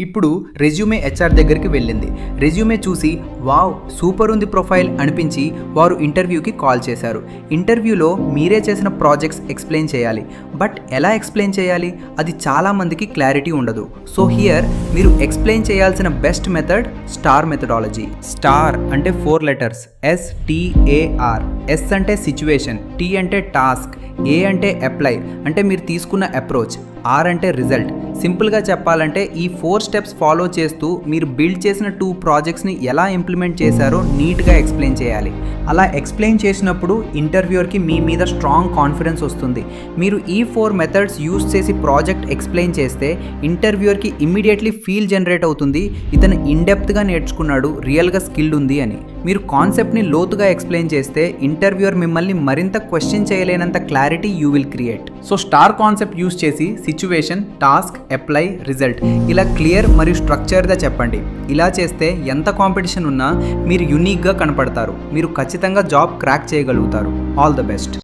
ఇప్పుడు resume HR దగ్గరికి వెళ్ళింది. రెజ్యూమే చూసి వావ్ సూపర్ ఉంది ప్రొఫైల్ అనిపించి వారు ఇంటర్వ్యూకి కాల్ చేశారు. ఇంటర్వ్యూలో మీరే చేసిన ప్రాజెక్ట్స్ ఎక్స్ప్లెయిన్ చేయాలి. బట్ ఎలా ఎక్స్ప్లెయిన్ చేయాలి? అది చాలామందికి క్లారిటీ ఉండదు. సో హియర్ మీరు ఎక్స్ప్లెయిన్ చేయాల్సిన best method star methodology. Star అంటే four letters. S T A R S అంటే సిచ్యువేషన్. టీ అంటే టాస్క్. ఏ అంటే అప్లై. అంటే మీరు తీసుకున్న అప్రోచ్. ఆర్ అంటే రిజల్ట్. సింపుల్గా చెప్పాలంటే ఈ ఫోర్ స్టెప్స్ ఫాలో చేస్తూ మీరు బిల్డ్ చేసిన టూ ప్రాజెక్ట్స్ని ఎలా ఇంప్లిమెంట్ చేశారో నీట్గా ఎక్స్ప్లెయిన్ చేయాలి. అలా ఎక్స్ప్లెయిన్ చేసినప్పుడు ఇంటర్వ్యూర్కి మీ మీద స్ట్రాంగ్ కాన్ఫిడెన్స్ వస్తుంది. మీరు ఈ ఫోర్ మెథడ్స్ యూస్ చేసి ప్రాజెక్ట్ ఎక్స్ప్లెయిన్ చేస్తే ఇంటర్వ్యూర్కి ఇమ్మీడియట్లీ ఫీల్ జనరేట్ అవుతుంది. ఇతను ఇన్డెప్త్గా నేర్చుకున్నాడు రియల్గా స్కిల్డ్ ఉంది అని. మీరు కాన్సెప్ట్ని లోతుగా ఎక్స్ప్లెయిన్ చేస్తే ఇంటర్వ్యూయర్ మిమ్మల్ని మరింత question చేయలేనంత clarity you will create. So star concept use చేసి సిచ్యువేషన్ టాస్క్ అప్లై రిజల్ట్ ఇలా క్లియర్ మరియు స్ట్రక్చర్గా చెప్పండి. ఇలా చేస్తే ఎంత కాంపిటీషన్ ఉన్నా మీరు యునీక్గా కనపడతారు. మీరు ఖచ్చితంగా జాబ్ క్రాక్ చేయగలుగుతారు. All the best.